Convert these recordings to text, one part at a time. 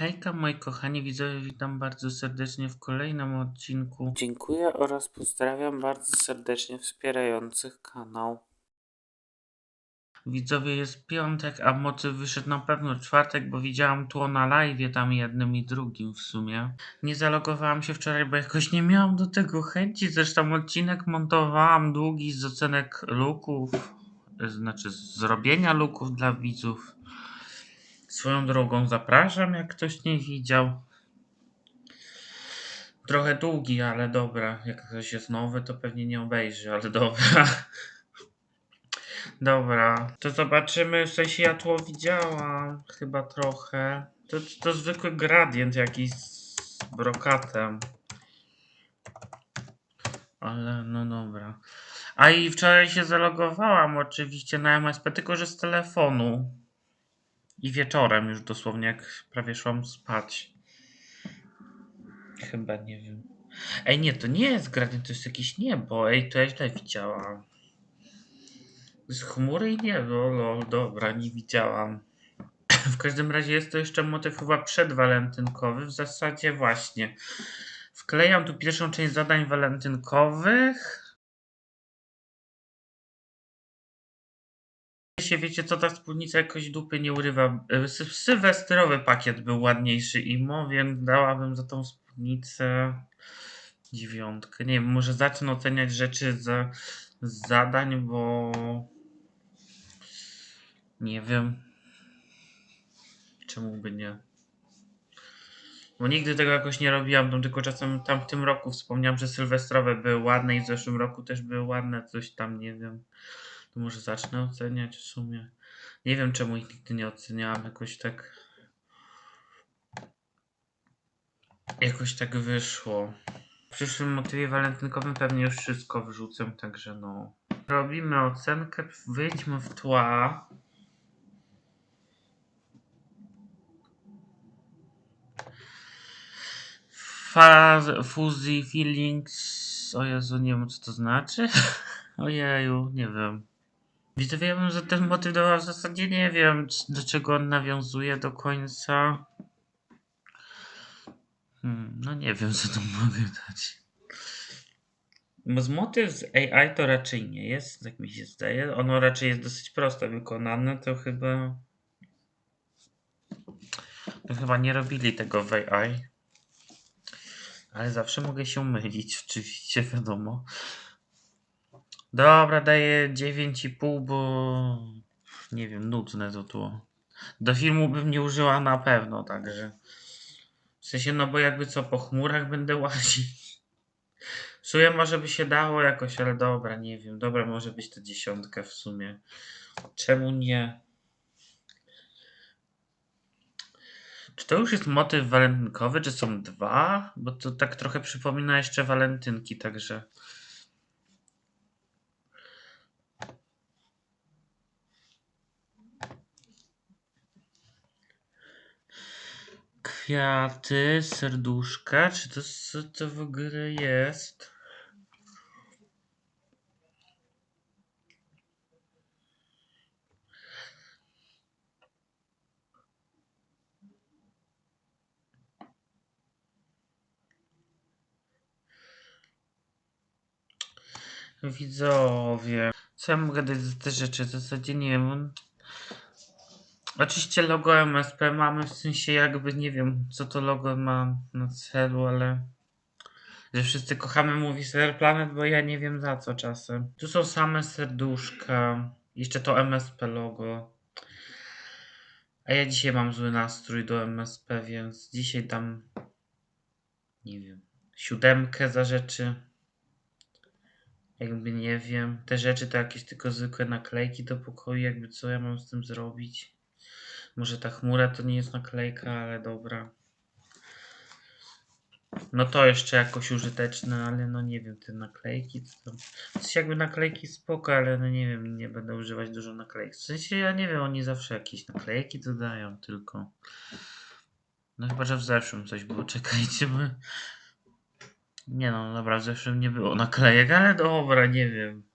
Hejka moi kochani widzowie, witam bardzo serdecznie w kolejnym odcinku. Dziękuję oraz pozdrawiam bardzo serdecznie wspierających kanał. Widzowie jest piątek, a mocy wyszedł na pewno czwartek, bo widziałam tło na live tam jednym i drugim w sumie. Nie zalogowałam się wczoraj, bo jakoś nie miałam do tego chęci. Zresztą odcinek montowałam długi z ocenek luków, znaczy z zrobienia luków dla widzów. Swoją drogą zapraszam, jak ktoś nie widział. Trochę długi, ale dobra. Jak ktoś jest nowy, to pewnie nie obejrzy, ale dobra. Dobra, to zobaczymy. W sensie ja tło widziałam chyba trochę. To, to zwykły gradient jakiś z brokatem. Ale no dobra. A i wczoraj się zalogowałam oczywiście na MSP, tylko że z telefonu. I wieczorem już dosłownie, jak prawie szłam spać. Chyba nie wiem. Ej, nie, to nie jest gradient, to jest jakieś niebo. Ej, to ja źle widziałam. Z chmury i niebo, lol, dobra, nie widziałam. W każdym razie jest to jeszcze motyw chyba przedwalentynkowy. W zasadzie właśnie. Wklejam tu pierwszą część zadań walentynkowych. Się wiecie co, ta spódnica jakoś dupy nie urywa. E, Sy sylwestrowy pakiet był ładniejszy imo, więc dałabym za tą spódnicę dziewiątkę. Nie wiem, może zacznę oceniać rzeczy za z zadań, bo nie wiem. Czemu by nie? Bo nigdy tego jakoś nie robiłam, tylko czasem tam w tym roku wspomniałam, że sylwestrowe były ładne i w zeszłym roku też były ładne, coś tam, nie wiem. To może zacznę oceniać w sumie. Nie wiem czemu ich nigdy nie oceniałam, jakoś tak. Jakoś tak wyszło. W przyszłym motywie walentynkowym pewnie już wszystko wrzucę, także no. Robimy ocenkę, wyjdźmy w tła. Faz, fuzzy feelings. O Jezu, nie wiem co to znaczy. Ojeju, nie wiem. Widzowie, ja bym za ten motyw dała w zasadzie nie wiem, do czego on nawiązuje do końca. Hmm, no nie wiem, co tu mogę dać. Z motyw z AI to raczej nie jest, tak mi się zdaje. Ono raczej jest dosyć prosto wykonane, to chyba... To chyba nie robili tego w AI. Ale zawsze mogę się mylić, oczywiście, wiadomo. Dobra, daję 9,5, bo nie wiem, nudne to tło. Do filmu bym nie użyła na pewno, także. W sensie, no bo jakby co, po chmurach będę łazić. W sumie może by się dało jakoś, ale dobra, nie wiem. Dobra, może być to dziesiątka w sumie. Czemu nie? Czy to już jest motyw walentynkowy, czy są dwa? Bo to tak trochę przypomina jeszcze walentynki, także. Kwiaty, serduszka. Czy to, co to w ogóle jest? Widzowie. Co ja mogę dać za te rzeczy? W zasadzie nie wiem. Oczywiście logo MSP mamy, w sensie jakby nie wiem, co to logo ma na celu, ale że wszyscy kochamy Movie Star Planet, bo ja nie wiem za co czasem. Tu są same serduszka, jeszcze to MSP logo. A ja dzisiaj mam zły nastrój do MSP, więc dzisiaj dam, nie wiem, siódemkę za rzeczy. Jakby nie wiem, te rzeczy to jakieś tylko zwykłe naklejki do pokoju, jakby co ja mam z tym zrobić. Może ta chmura to nie jest naklejka, ale dobra. No to jeszcze jakoś użyteczne, ale no nie wiem, te naklejki to tam. Sensie jakby naklejki spoko, ale no nie wiem, nie będę używać dużo naklejek. W sensie ja nie wiem, oni zawsze jakieś naklejki dodają tylko. No chyba, że w zeszłym coś było, czekajcie, bo... Nie no, dobra, w zeszłym nie było naklejek, ale dobra, nie wiem.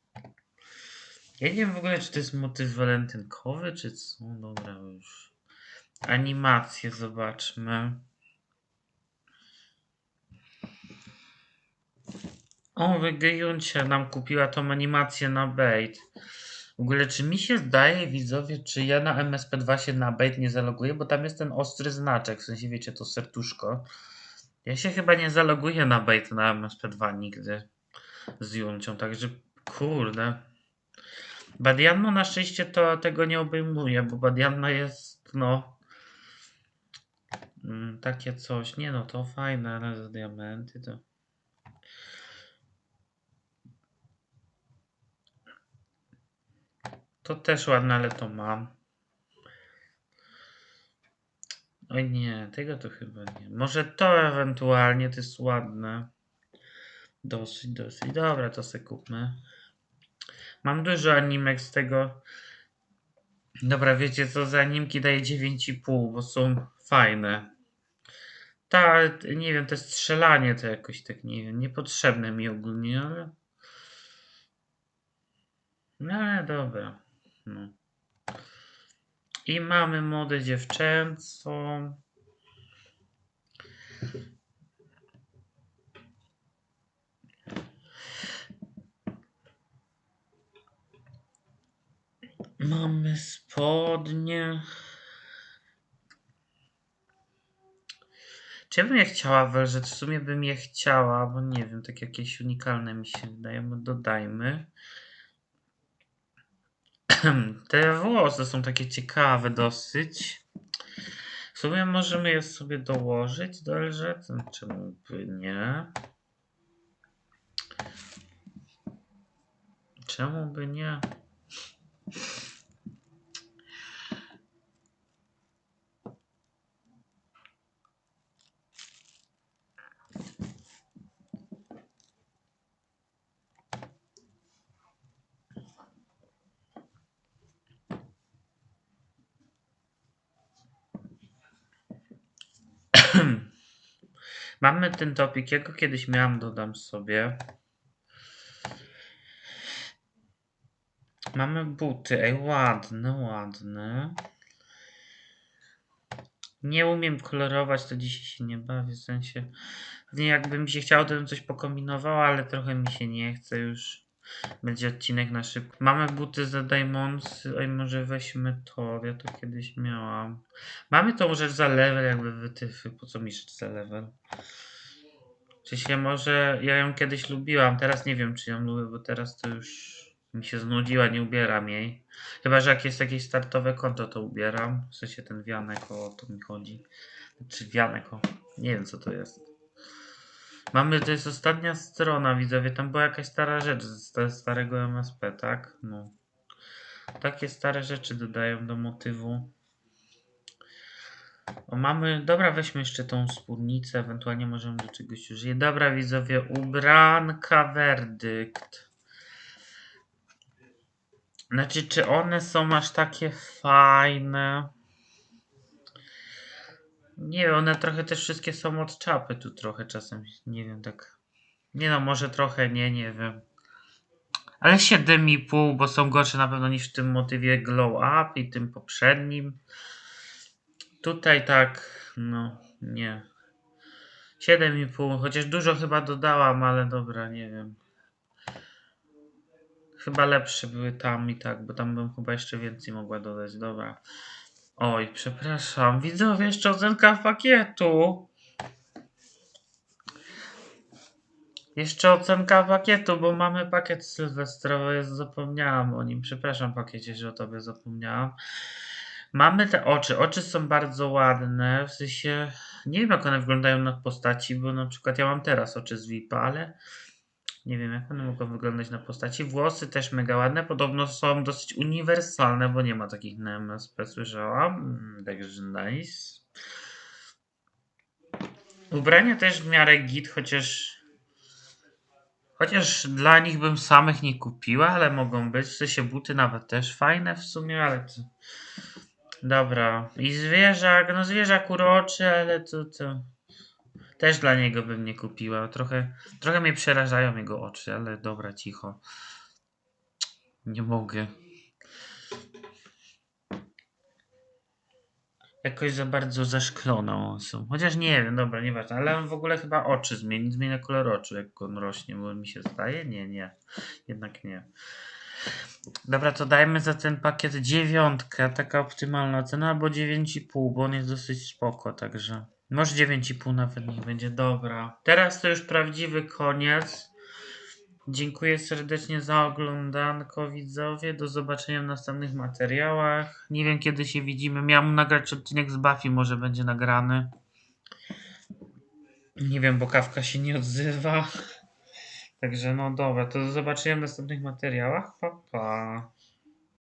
Ja nie wiem w ogóle, czy to jest motyw walentynkowy, czy co. Dobra, już. Animacje zobaczmy. O, Wygejuncia nam kupiła tą animację na bait. W ogóle, czy mi się zdaje, widzowie, czy ja na MSP2 się na bait nie zaloguję, bo tam jest ten ostry znaczek, w sensie wiecie, to serduszko. Ja się chyba nie zaloguję na bait na MSP2 nigdy z Juncią, także kurde. Badianno na szczęście to tego nie obejmuje, bo Badianno jest, no, mm, takie coś. Nie no, to fajne, ale za diamenty to... To też ładne, ale to mam. Oj nie, tego to chyba nie. Może to ewentualnie, to jest ładne. Dosyć, dosyć. Dobra, to se kupmy. Mam dużo animek z tego. Dobra, wiecie co, za animki daję 9,5, bo są fajne. Ta, nie wiem, to strzelanie to jakoś tak, nie wiem, niepotrzebne mi ogólnie, ale... No ale dobra. No. I mamy modę dziewczęcą. Mamy spodnie. Czy ja bym je chciała wejrzeć? W sumie bym je chciała, bo nie wiem, tak jakieś unikalne mi się wydają. Dodajmy. Te włosy są takie ciekawe dosyć. W sumie możemy je sobie dołożyć do LZ. Czemu by nie? Czemu by nie? Mamy ten topik, ja kiedyś miałam, dodam sobie. Mamy buty, ej ładne, ładne. Nie umiem kolorować, to dzisiaj się nie bawię, w sensie... Nie jakby mi się chciało, to bym coś pokombinowała, ale trochę mi się nie chce już. Będzie odcinek na szybko. Mamy buty za Diamonds, ej może weźmy to, ja to kiedyś miałam. Mamy tą rzecz za level, jakby wytyfy, po co mi rzecz za level? Czy się może, ja ją kiedyś lubiłam, teraz nie wiem czy ją lubię, bo teraz to już mi się znudziła, nie ubieram jej. Chyba, że jak jest jakieś startowe konto, to ubieram. W sensie ten wianek, o to mi chodzi. Czy wianek, o, nie wiem co to jest. Mamy, to jest ostatnia strona, widzowie, tam była jakaś stara rzecz ze starego MSP, tak? No. Takie stare rzeczy dodają do motywu. O, mamy, dobra, weźmy jeszcze tą spódnicę, ewentualnie możemy do czegoś użyć. Dobra, widzowie, ubranka, werdykt. Znaczy, czy one są aż takie fajne? Nie wiem, one trochę też wszystkie są od czapy tu trochę czasem, nie wiem, tak. Nie no, może trochę, nie, nie wiem. Ale 7,5, bo są gorsze na pewno niż w tym motywie Glow Up i tym poprzednim. Tutaj tak, no, nie. 7,5, chociaż dużo chyba dodałam, ale dobra, nie wiem. Chyba lepsze były tam i tak, bo tam bym chyba jeszcze więcej mogła dodać, dobra. Oj, przepraszam, widzowie, ocenka pakietu. Jeszcze ocenka pakietu, bo mamy pakiet sylwestrowy, zapomniałam o nim. Przepraszam pakiecie, że o tobie zapomniałam. Mamy te oczy. Oczy są bardzo ładne, w sensie nie wiem jak one wyglądają na postaci, bo na przykład ja mam teraz oczy z VIP, ale nie wiem jak one mogą wyglądać na postaci. Włosy też mega ładne, podobno są dosyć uniwersalne, bo nie ma takich na MSP, słyszałam. Mm, Także nice. Ubrania też w miarę git, chociaż Chociaż dla nich bym samych nie kupiła, ale mogą być. W sensie buty nawet też fajne w sumie, ale to... Dobra. I zwierzak, no zwierzak uroczy, ale to, to... Też dla niego bym nie kupiła. Trochę, trochę mnie przerażają jego oczy, ale dobra, cicho. Nie mogę. jakoś za bardzo zaszkloną osą. Chociaż nie wiem, dobra, nieważne, ale on w ogóle chyba oczy zmieni, zmienia kolor oczu, jak on rośnie, bo mi się zdaje. Nie, nie, jednak nie. Dobra, to dajmy za ten pakiet dziewiątkę, taka optymalna cena, albo 9,5, bo on jest dosyć spoko, także może 9,5 nawet niech będzie, dobra. Teraz to już prawdziwy koniec. Dziękuję serdecznie za oglądanko widzowie, do zobaczenia w następnych materiałach. Nie wiem kiedy się widzimy, miałem nagrać odcinek z Buffy, może będzie nagrany. Nie wiem, bo kawka się nie odzywa. Także no dobra, to do zobaczenia w następnych materiałach. Pa, pa.